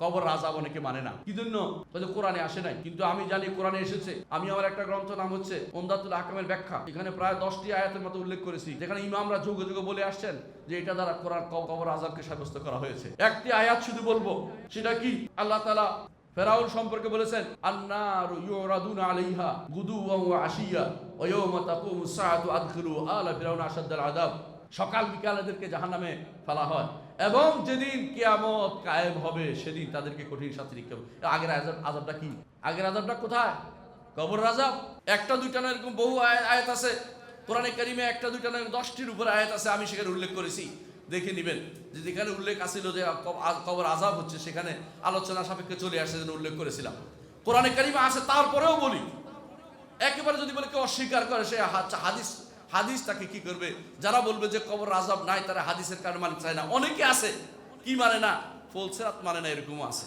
কবর আজাব অনেকে মানে না। কি জন্য কোরআনে আসে নাই। কিন্তু আমি জানি কোরআনে এসেছে। আমি আমার একটা গ্রন্থ নাম হচ্ছে ওমদাতুল আকামের ব্যাখ্যা। এখানে প্রায় দশটি আয়াতের মতো উল্লেখ করেছি। যেখানে ইমামরা যুগে যুগে বলে আসছেন যে এটা দ্বারা কোরআন কবর আজাবকে সাব্যস্ত করা হয়েছে। একটি আয়াত শুধু বলব। সেটা কি? আল্লাহ তালা ফেরাউন সম্পর্কে বলেছেন, আন্নারু ইউরাদুনা আলাইহা গুদুওয়া ওয়া আশিয়া, ওয়া ইয়াওমা তাকুমু সাআতু আদখিলু আলা ফিরাউন আশাদ্দাল আযাব। সকাল বিকাল এদেরকে জাহান্নামে ফেলা হয়। এবং যেদিন কিয়ামত কায়েম হবে, সেদিন তাদেরকে কঠিন শাস্তি দিতে হবে। আগের আজাব আজাবটা কি? আগের আজাবটা কোথায়? কবর আজাব একটা, দুইটা না এরকম বহু আয়- আয়াত আছে। কোরআনে কারিমে একটা, দুইটা না দশটির উপর আয়াত আছে, আমি সেখানে উল্লেখ করেছি। দেখে নিবেন। যে যেখানে উল্লেখ আসছিল যে কবর আজাব হচ্ছে, সেখানে আলোচনা সাপেক্ষে চলে আসে যেন উল্লেখ করেছিলাম। কোরআনে কারিমে আছে, তারপরেও বলি। একেবারে যদি বলে কেউ অস্বীকার করে, সে হাদিস হাদিস তাকে কি করবে? যারা বলবে যে কবর আজাব নাই, তারা হাদিসের কারণে মানে চায় না। অনেকে আছে, কি মানে না? ফলসেরাত মানে না, এরকমও আছে।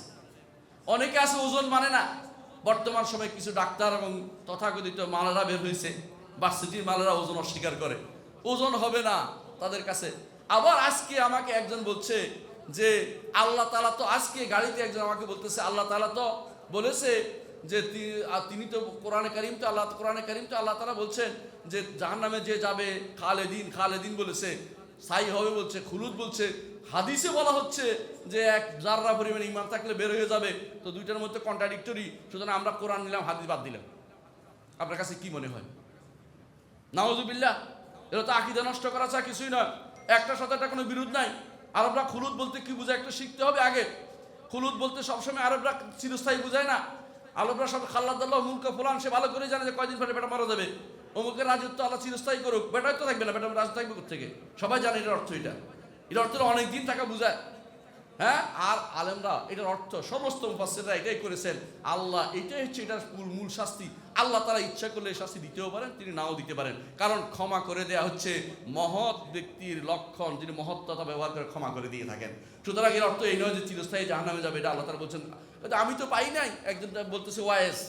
অনেকে আছে, ওজন মানে না। বর্তমান সময়ে কিছু ডাক্তার এবং তথাকথিত মালারা বের হয়েছে, ভার্সিটির মালারা ওজন অস্বীকার করে। ওজন হবে না তাদের কাছে। আবার আজকে আমাকে একজন বলছে যে, আল্লাহ তালা তো আজকে গাড়িতে একজন আমাকে বলতেছে, আল্লাহ তালা তো বলেছে যে তিনি তো কোরআনে করিম, তো আল্লাহ, কোরআনে করিম, তো আল্লাহ তালা বলছেন যে যার নামে যে যাবে, খালেদিন খালেদিন বলেছে সাই হবে বলছে, খুলুদ বলছে, হাদিসে বলা হচ্ছে যে এক জাররা পরিমাণে ইমান থাকলে বের হয়ে যাবে, তো দুইটার মধ্যে কন্ট্রাডিক্টরি সুতরাং আমরা কোরআন নিলাম, হাদিস বাদ দিলাম। আপনার কাছে কি মনে হয়? নাওজুবিল্লাহ এটা তো আকিদা নষ্ট করা ছাড়া কিছুই নয়। একটা সাথে একটা কোনো বিরোধ নাই। আরবরা খুলুদ বলতে কি বোঝায় একটা শিখতে হবে আগে। খুলুদ বলতে সবসময় আরবরা চিরস্থায়ী বোঝায় না। আরবরা সব খাল্লাদাল্লাহ মুলকা ফুলান, সে ভালো করে জানে যে কয়দিন পরে বেটা মারা যাবে। অমুকের রাজত্ব আল্লাহ চিরস্থায়ী করুক বেটাই তো থাকবে না, বেটা রাজ থাকবে থেকে সবাই জানে এটার অর্থ এটা। এটার অর্থ অনেক দিন থাকা বোঝায়। হ্যাঁ? আর আলেমরা, এটার অর্থ সমস্ত মুফাসসিররা এটাই করেছেন। আল্লাহ, এটাই হচ্ছে এটার মূল শাস্তি। আল্লাহ তারা ইচ্ছা করলে শাস্তি দিতেও পারেন, তিনি নাও দিতে পারেন। কারণ ক্ষমা করে দেয়া হচ্ছে মহৎ ব্যক্তির লক্ষণ, যিনি মহত্বতা ব্যবহার করে ক্ষমা করে দিয়ে থাকেন। সুতরাং এর অর্থ এই নয় যে চিরস্থায়ী জাহান্নামে যাবে, এটা আল্লাহ তারা বলছেন আমি তো পাই নাই। একজন বলতেছে, ওয়াইস,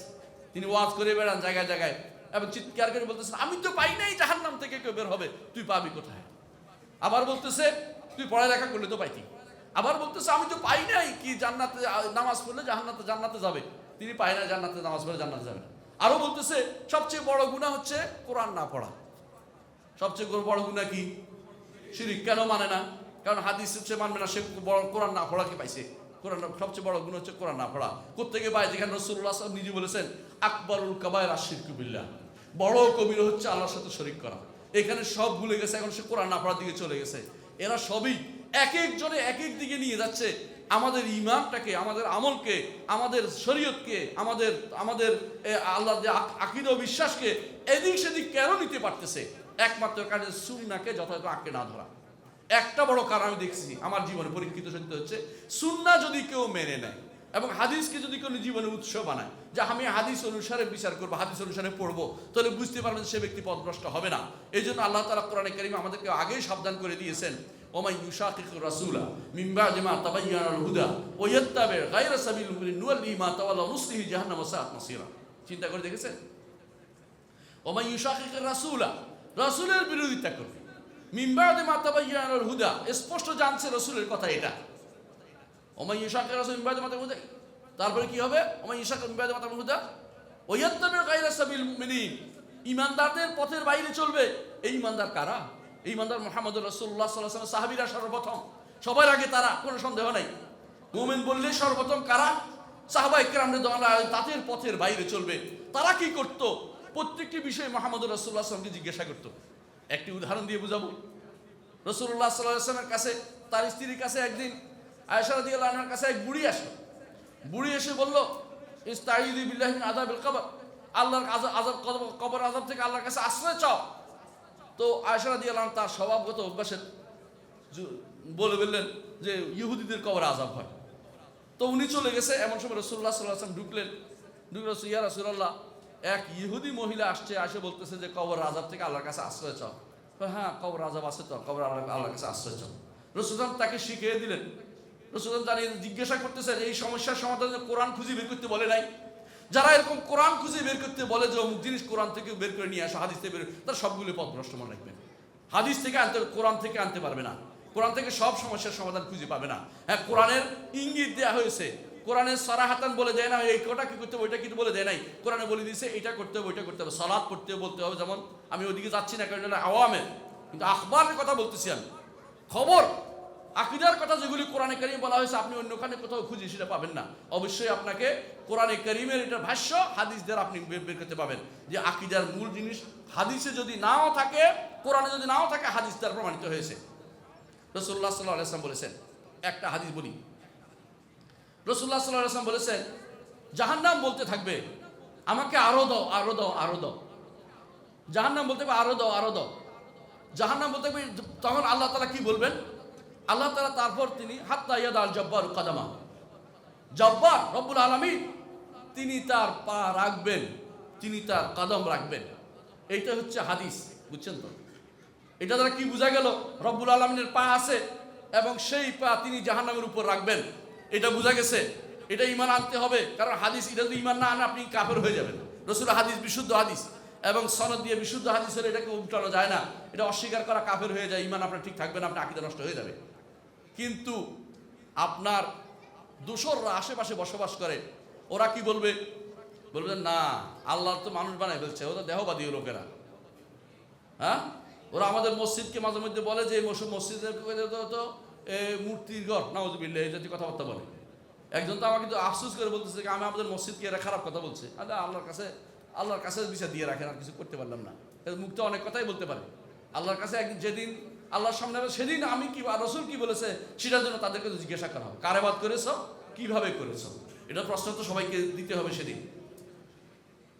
তিনি ওয়াজ করে বেড়ান জায়গায় জায়গায়। এবং চিৎকার করে বলতেছেন আমি তো পাই নাই জাহান্নাম থেকে কেউ বের হবে, তুই পাবি কোথায়? আবার বলতেছে, তুই পড়ালেখা করলে তো পাইতি। আবার বলতেছে, আমি তো পাই নাই কি জান্নাতে নামাজ পড়লে জান্নাতে জান্নাতে যাবে? তিনি পায় না জান্নাতে, নামাজ পড়লে জান্নাতে যাবে না। আরও বলতেছে, সবচেয়ে বড় গুণা হচ্ছে কোরআন না পড়া। সবচেয়ে বড় গুণা কি? শিরিক কেন মানে না? কারণ হাদিস হচ্ছে, মানবে না সে বড় কোরআন না পড়াকে পাইছে? কোরআন সবচেয়ে বড় গুণ হচ্ছে কোরআন না পড়া। কোথেকে পায়? যেখানে রসুল্লাহ সাহেব নিজে বলেছেন, আকবরুল কাবায় রাশির কুবিল্লা বড় কবির হচ্ছে আল্লাহর সাথে শরিক করা। এখানে সব ভুলে গেছে, এখন সে কোরআন না পড়ার দিকে চলে গেছে। এরা সবই এক একজনে এক এক দিকে নিয়ে যাচ্ছে। আমাদের ইমানটাকে, আমাদের আমলকে, আমাদের শরীয়তকে, আমাদের আমাদের আল্লাহ যে আক- আকীদা ও বিশ্বাসকে এদিক সেদিক কেন নিতে পারতেছে? একমাত্র কারণে সুন্নাকে যথাযথ আঁকে না ধরা। একটা বড় কারণ আমি দেখছি, আমার জীবনে পরীক্ষিত সত্য হচ্ছে সুন্না যদি কেউ মেনে নেয় এবং হাদিসকে যদি কোনো জীবনে উৎস বানায়, যে আমি হাদিস অনুসারে বিচার করব, হাদিস অনুসারে পড়ব, তাহলে বুঝতে পারবেন সে ব্যক্তি পথভ্রষ্ট হবে না। এই জন্য আল্লাহ তালা কোরআনে কারিম আমাদেরকে আগেই সাবধান করে দিয়েছেন ওমাই ইউশাকিকুর রাসূলা বা'দি মা আল হুদা গায়রা সাবিল নুসলিহি জাহান্নাম ওয়া সাআত মাসীরা। চিন্তা করে দেখেছেন? ওমাই ইউশাকিকুর রাসূলা, রাসূলের বিরোধিতা করবে। মিম্বাদে মাতাবাইয়ানুল হুদা। স্পষ্ট জানছে রসুলের কথা এটা। ওমাই ইশাকের রাসূল মিম্বাদে মাতা হুদা। তারপরে কি হবে? ওমাই ইশাক মিম্বাদে মাতা হুদা। ওয়াত্তাবি গায়রা সাবিল মুমিনিন। ইমানদারদের পথের বাইরে চলবে। এই ইমানদার কারা? এই ইমানদার মুহাম্মদ আলাইহি ওয়াসাল্লাম। সাহাবীরা সর্বপ্রথম। সবার আগে তারা, কোনো সন্দেহ নাই। মুমিন বললে সর্বপ্রথম কারা? সাহাবা ইকরামদের দোয়ালা তাদের পথের বাইরে চলবে। তারা কি করত? প্রত্যেকটি বিষয়ে মোহাম্মদ রাসূলুল্লাহ সাল্লামকে জিজ্ঞাসা করত। একটি উদাহরণ দিয়ে বুঝাবো। রসুল্লাহ সাল্লামের কাছে, তার স্ত্রীর কাছে একদিন আয়সা রাদিয়াল্লাহু আনহার কাছে এক বুড়ি আসে বুড়ি এসে বলল ইস্তাইদি বিল্লাহি মিন কবর। আল্লাহর আযাব আযাব কবর- আযাব থেকে আল্লাহর কাছে আশ্রয় চাও। তো আয়সা রাদিয়াল্লাহু আনহা তার স্বভাবগত অভ্যাসে বলে বললেন যে ইহুদিদের কবর আযাব হয়। তো উনি চলে গেছে। এমন সময় রসুল্লাহ সাল্লাহ আসলাম ঢুকলেন। ঢুকলে ইয়া রসুল্লাহ এক ইহুদি মহিলা আসছে, আসে বলতেছে যে, কবর রাজাব থেকে আল্লাহর কাছে আশ্রয় চাও। হ্যাঁ কবর আজাব আছে তো, কবর আল্লাহ, আল্লাহর কাছে আশ্রয় চাও। রসুলাম তাকে শিখিয়ে দিলেন। রসুলাম জানিয়ে জিজ্ঞাসা করতেছেন, এই সমস্যার সমাধানে কোরআন খুঁজে বের করতে বলে নাই? যারা এরকম কোরআন খুঁজে বের করতে বলে যে অমুক জিনিস কোরআন থেকে বের করে নিয়ে আসা, হাদিস থেকে বের তার সবগুলো পথ ভ্রষ্ট মনে রাখবেন। হাদিস থেকে আনতে, কোরআন থেকে আনতে পারবে না। কোরআন থেকে সব সমস্যার সমাধান খুঁজে পাবে না। হ্যাঁ কোরআনের ইঙ্গিত দেওয়া হয়েছে কোরআনের সরাহাতান বলে দেয় না, এই কোটা কি করতে হবে, ওইটা কিন্তু বলে দেয় নাই? কোরআনে বলে দিয়েছে এটা করতে হবে, ওইটা করতে হবে সলাদ হবে, বলতে হবে, যেমন আমি ওইদিকে যাচ্ছি না, কারণ আওয়ামের কিন্তু আখবারের কথা বলতেছি আমি। খবর, আকিদার কথা যেগুলি কোরআনে কারিমে বলা হয়েছে, আপনি অন্যখানে কোথাও খুঁজে, সেটা পাবেন না। অবশ্যই আপনাকে কোরআনে কারিমের এটা ভাষ্য হাদিসদের আপনি বের বের করতে পাবেন। যে আকিদার মূল জিনিস, হাদিসে যদি নাও থাকে, কোরআনে যদি নাও থাকে, হাদিস দ্বারা প্রমাণিত হয়েছে। রসুল্লাহ সাল্লাহ আলাইসলাম বলেছেন, একটা হাদিস বলি। রসুল্লাহ সাল্লাহ আলাইসলাম বলেছেন, জাহান্নাম বলতে থাকবে, আমাকে আরও দাও আরও দাও আরও দাও। জাহান্নাম বলতে থাকবে, আরও দাও আরও দাও। জাহান্নাম বলতে থাকবে, তখন আল্লাহ তালা কি বলবেন? আল্লাহ তালা তারপর তিনি, হাত্তা ইয়াদ আল জব্বার কাদামা। জব্বার, রব্বুল আলমী তিনি তার পা রাখবেন, তিনি তার কদম রাখবেন। এইটা হচ্ছে হাদিস, বুঝছেন তো? এটা দ্বারা কি বোঝা গেল? রব্বুল আলমিনের পা আছে এবং সেই পা তিনি জাহান্নামের উপর রাখবেন। এটা বোঝা গেছে, এটা ইমান আনতে হবে, কারণ হাদিস, এটা যদি ইমান না আনে, আপনি কাফের হয়ে যাবেন। রসুল হাদিস বিশুদ্ধ হাদিস, এবং সনদ দিয়ে বিশুদ্ধ হাদিস হলে এটাকে উল্টানো যায় না। এটা অস্বীকার করা কাফের হয়ে যায় ইমান আপনার ঠিক থাকবে না, আপনার আকিদা নষ্ট হয়ে যাবে। কিন্তু আপনার দূষররা আশেপাশে বসবাস করে, ওরা কি বলবে? বলবে না আল্লাহ তো মানুষ বানায় ফেলছে, ওরা দেহবাদী লোকেরা। হ্যাঁ? ওরা আমাদের মসজিদকে মাঝে মধ্যে বলে যে মসজিদের তো মূর্তির ঘর নাউজবিল্লা এই জাতীয় কথাবার্তা বলে। একজন তো আমাকে আফসোস করে বলতেছে আমি আমাদের মসজিদকে এরা খারাপ কথা বলছে। আরে আল্লাহর কাছে আল্লাহর কাছে বিচার দিয়ে রাখেন, আর কিছু করতে পারলাম না। মুখ তো অনেক কথাই বলতে পারে। আল্লাহর কাছে একদিন যেদিন, আল্লাহর সামনে সেদিন আমি কি রসুল কি বলেছে, সেটার জন্য তাদেরকে জিজ্ঞাসা করা হবে। কারে বাদ করেছ? কীভাবে করেছ? এটা প্রশ্ন তো সবাইকে দিতে হবে সেদিন।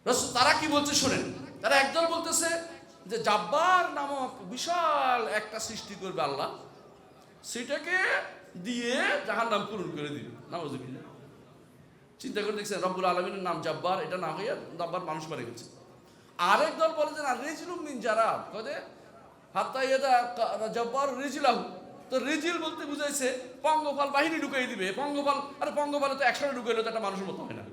রসুল, তারা কি বলছে শোনেন। তারা একদল বলতেছে যে জাব্বার নামক বিশাল একটা সৃষ্টি করবে আল্লাহ। সেটাকে দিয়ে জাহার নাম পূরণ করে দিবে নামজবিল্লা চিন্তা করে দেখছেন, রব্বুল আলমিনের নাম জাব্বার, এটা না হইয়া জাব্বার মানুষ মারে গেছে। আরেক দল বলে যে, না, রেজিলুম মিন যারা কদে হাত্তা ইয়েদা জব্বার রেজিলাহু। তো রেজিল বলতে বুঝাইছে, পঙ্গপাল বাহিনী ঢুকাই দিবে। পঙ্গপাল, আরে পঙ্গপালে তো একসাথে ঢুকাইলে, তো একটা মানুষের মতো হয় না।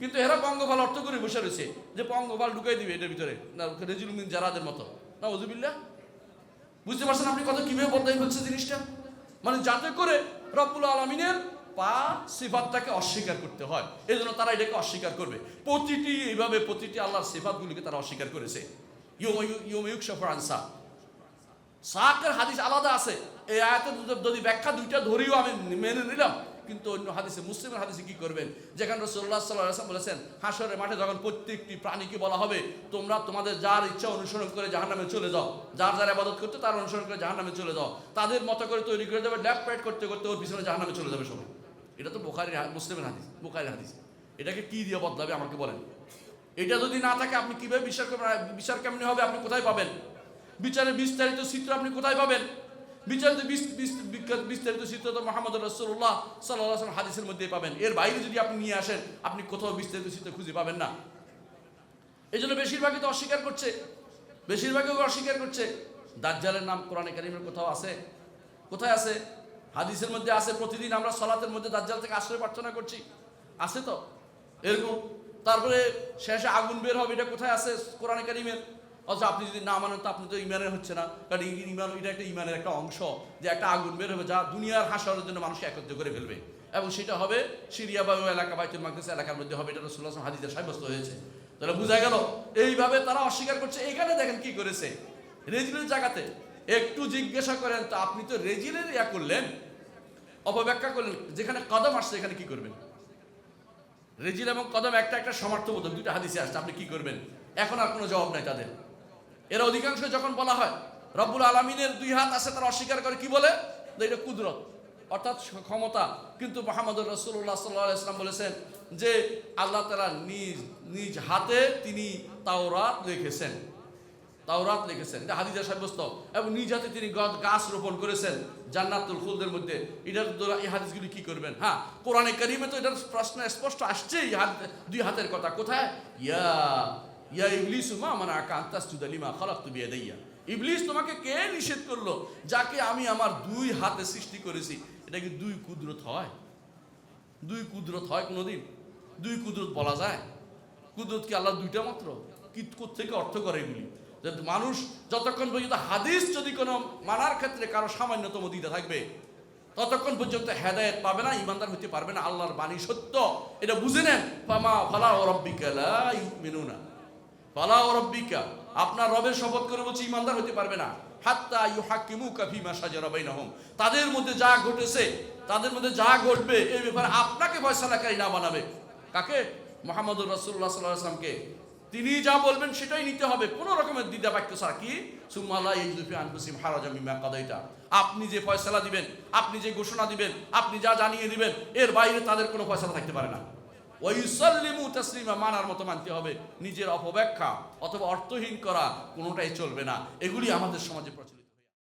কিন্তু এরা পঙ্গপাল অর্থ করে বসে রয়েছে যে, পঙ্গপাল ঢুকাই দিবে এটার ভিতরে। না রেজিল মিন যারাদের মতো। না ওজুবিল্লা বুঝতে পারছেন আপনি কত কীভাবে বদলাই হচ্ছে জিনিসটা? মানে যাতে করে রব্বুল আলমিনের পা, সিফাতটাকে অস্বীকার করতে হয়। এই জন্য তারা এটাকে অস্বীকার করবে। প্রতিটি এইভাবে প্রতিটি আল্লাহর সিফাতগুলিকে তারা অস্বীকার করেছে। ইউময়ুক সফর আনসা। সাকের হাদিস আলাদা আছে। এই আয়াতের যদি ব্যাখ্যা দুইটা ধরিও আমি মেনে নিলাম। কিন্তু অন্য হাদিসে, মুসলিমের হাদিসে কি করবেন? যেখানে রসুল্লাহ সাল্লাহ বলেছেন হাসরের মাঠে যখন প্রত্যেকটি প্রাণীকে বলা হবে, তোমরা তোমাদের যার ইচ্ছা অনুসরণ করে জাহান্নামে চলে যাও। যার যার আবাদত করতে, তার অনুসরণ করে জাহান্নামে চলে যাও। তাদের মতো করে তৈরি করে দেবে ল্যাপ প্যাড করতে করতে ওর পিছনে নামে চলে যাবে সবাই। এটা তো বোখারি মুসলিমের হাদিস, বোখারির হাদিস। এটাকে কি দিয়ে বদলাবে আমাকে বলেন। এটা যদি না থাকে, আপনি কীভাবে বিচার বিচার কেমনি হবে, আপনি কোথায় পাবেন? বিচারের বিস্তারিত চিত্র আপনি কোথায় পাবেন? বিচারিত বিখ্যাত, বিস্তারিত চিত্র মোহাম্মদ রসুল্লাহ সাল্লাহ হাদিসের মধ্যে পাবেন। এর বাইরে যদি আপনি নিয়ে আসেন, আপনি কোথাও বিস্তারিত চিত্র খুঁজে পাবেন না। এই জন্য বেশিরভাগই তো অস্বীকার করছে। বেশিরভাগই অস্বীকার করছে। দাজ্জালের নাম কোরআনে কারিমের কোথাও আছে? কোথায় আছে? হাদিসের মধ্যে আছে, প্রতিদিন আমরা সলাতের মধ্যে দাজ্জাল থেকে আশ্রয় প্রার্থনা করছি। আছে তো? এরকম। তারপরে শেষে আগুন বের হবে, এটা কোথায় আছে কোরআনে কারিমের? অথচ আপনি যদি না মানেন, তো আপনি তো ইমানের হচ্ছে না। কারণ ইমান, এটা একটা ইমানের একটা অংশ যে একটা আগুন বের হবে, যা দুনিয়ার হাসানোর জন্য মানুষকে একত্রিত করে ফেলবে। এবং সেটা হবে সিরিয়া বা এলাকা, বাইতুল মাকদিস এলাকার মধ্যে হবে, এটা রসুল্লাহ হাদিসের সাব্যস্ত হয়েছে। তাহলে বোঝা গেল, এইভাবে তারা অস্বীকার করছে। এখানে দেখেন কি করেছে? রেজিলের জায়গাতে একটু জিজ্ঞাসা করেন, তো আপনি তো রেজিলের ইয়া করলেন, অপব্যাখ্যা করলেন, যেখানে কদম আসছে, এখানে কি করবেন? রেজিল এবং কদম একটা একটা সমার্থবোধক, দুইটা হাদিসে আসছে, আপনি কি করবেন? এখন আর কোনো জবাব নাই তাদের। এরা অধিকাংশ যখন বলা হয়, রব্বুল আলমিনের দুই হাত আছে, তারা অস্বীকার করে, কি বলে? এটা কুদরত। অর্থাৎ ক্ষমতা। কিন্তু মোহাম্মদ রসুল্লাহ সাল্লাহ ইসলাম বলেছেন যে আল্লাহ তালা নিজ নিজ হাতে তিনি তাওরাত লিখেছেন তাওরাত লিখেছেন এটা হাদিজা সাব্যস্ত। এবং নিজ হাতে তিনি গাছ রোপণ করেছেন জান্নাতুল খুলদের মধ্যে। এটার দ্বারা এই হাদিসগুলি কি করবেন? হ্যাঁ কোরআনে কারিমে তো এটার প্রশ্ন স্পষ্ট আসছে এই হাত, দুই হাতের কথা। কোথায়? ইয়া ইয়া ইবলিসু মা মানে আকা আন্তাসজুদা লিমা খালাকতু বিয়াদাইয়া। ইবলিস তোমাকে কে নিষেধ করল? যাকে আমি আমার দুই হাতে সৃষ্টি করেছি। এটা কি দুই কুদরত হয়? দুই কুদরত হয় কোনোদিন? দুই কুদরত বলা যায়। কুদরত কি আল্লাহ দুইটা মাত্র? কি থেকে অর্থ করে এগুলি? মানুষ যতক্ষণ পর্যন্ত হাদিস যদি কোনো মানার ক্ষেত্রে কারও সামান্যতম দিতে থাকবে, ততক্ষণ পর্যন্ত হেদায়েত পাবে না ইমানদার হতে পারবে না, আল্লাহর বাণী সত্য। এটা বুঝে নেন। ফামা ফালা ও রব্বিকা লা ইউমিনুনা। ও রব্বিকা, আপনার রবের শপথ করে বলছি, ইমানদার হতে পারবে না। হাত্তা শাজারা বাইনাহুম। তাদের মধ্যে যা ঘটেছে, তাদের মধ্যে যা ঘটবে, এই ব্যাপারে আপনাকে ফয়সালাকারী না বানাবে। কাকে? মোহাম্মদুর রাসূলুল্লাহ সাল্লাল্লাহু আলাইহি ওয়াসাল্লামকে। তিনি যা বলবেন সেটাই নিতে হবে, কোনো রকমের দ্বিধা বাক্য ছাড়া। কি? সুম্মালা ইজুফি আনফুসিম আপনি যে ফয়সালা দিবেন, আপনি যে ঘোষণা দিবেন, আপনি যা জানিয়ে দিবেন, এর বাইরে তাদের কোনো ফয়সালা থাকতে পারে না। ওয়াইসাল্লিমু তাসলিমা, মানার মতো মানতে হবে। নিজের অপব্যাখ্যা অথবা অর্থহীন করা কোনোটাই চলবে না। এগুলি আমাদের সমাজে প্রচলিত।